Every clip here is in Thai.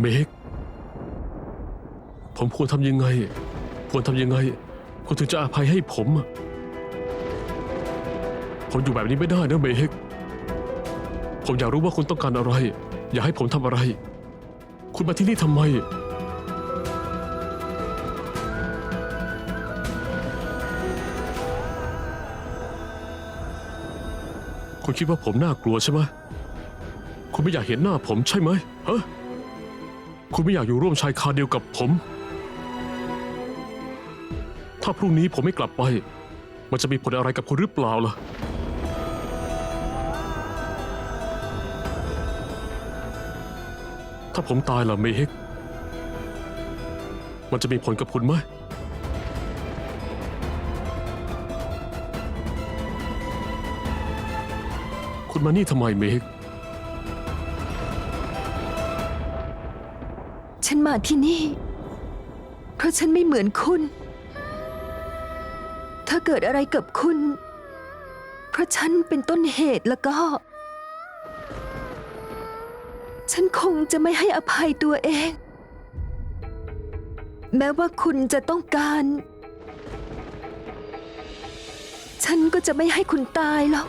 เมกผมควรทำยังไง ควรทำยังไงคุณถึงจะอภัยให้ผม ผมอยู่แบบนี้ไม่ได้นะเมกผมอยากรู้ว่าคุณต้องการอะไร อยากให้ผมทำอะไร คุณมาที่นี่ทำไม คุณคิดว่าผมน่ากลัวใช่ไหม คุณไม่อยากเห็นหน้าผมใช่ไหมฮะ คุณไม่อยากอยู่ร่วมชายคาเดียวกับผม ถ้าพรุ่งนี้ผมไม่กลับไป มันจะมีผลอะไรกับคุณหรือเปล่าล่ะ ถ้าผมตายล่ะเมเฮกมันจะมีผลกับคุณไหม คุณมานี่ทำไมเมเฮก ฉันมาที่นี่ เพราะฉันไม่เหมือนคุณ ถ้าเกิดอะไรกับคุณ เพราะฉันเป็นต้นเหตุแล้วก็ ฉันคงจะไม่ให้อภัยตัวเอง แม้ว่าคุณจะต้องการ ฉันก็จะไม่ให้คุณตายหรอก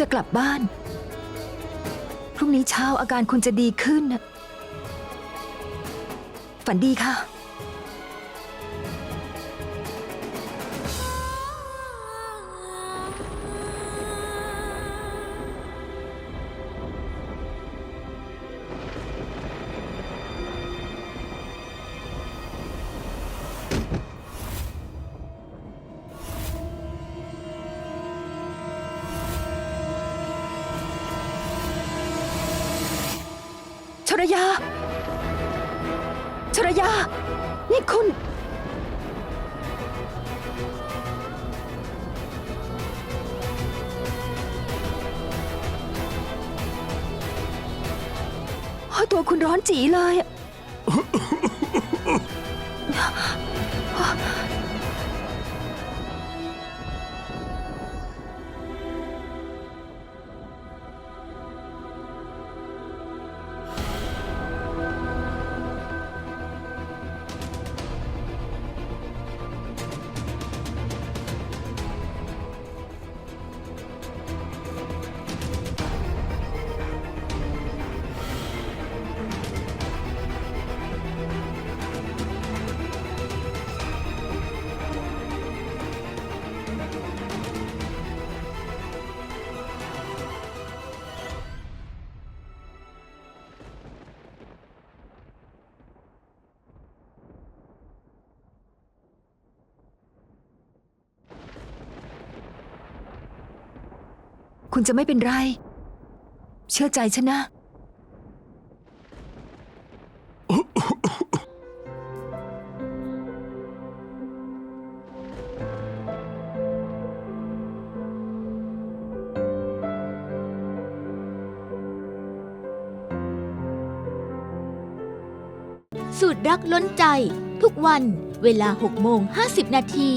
จะกลับบ้าน พรุ่งนี้เช้าอาการคุณจะดีขึ้น ฝันดีค่ะ รยา ชรยา นี่คุณ ตัวคุณร้อนจีเลย คุณจะไม่เป็นไร เชื่อใจฉันนะ สูตรรักล้นใจ ทุกวันเวลา6โมง50 นาที